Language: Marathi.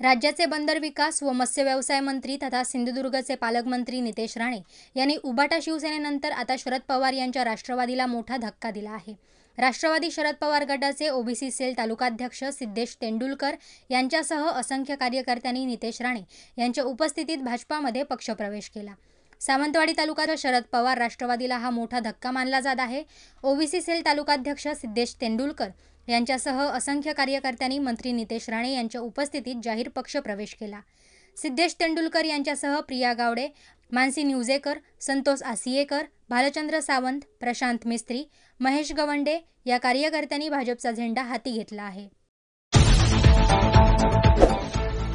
राज्याचे बंदर विकास व मत्स्य व्यवसाय मंत्री तथा सिंधुदुर्गचे पालकमंत्री नितेश राणे यांनी उबाटा शिवसेनेनंतर आता शरद पवार यांच्या राष्ट्रवादीला मोठा धक्का दिला आहे. राष्ट्रवादी शरद पवार गटाचे ओबीसी सेल तालुकाध्यक्ष सिद्धेश तेंडुलकर यांच्यासह असंख्य कार्यकर्त्यांनी नितेश राणे यांच्या उपस्थितीत भाजपामध्ये पक्षप्रवेश केला. सावंतवाडी तालुक्यात शरद पवार राष्ट्रवादीला हा मोठा धक्का मानला जात आहे. ओबीसी सेल तालुकाध्यक्ष सिद्धेश तेंडुलकर यांच्यासह असंख्य कार्यकर्त्यांनी मंत्री नितेश राणे यांच्या उपस्थितीत जाहीर पक्षप्रवेश केला. सिद्धेश तेंडुलकर यांच्यासह प्रिया गावडे मानसी न्यूजेकर संतोष आसियेकर भालचंद्र सावंत प्रशांत मिस्त्री महेश गवंडे या कार्यकर्त्यांनी भाजपचा झेंडा हाती घेतला आहे.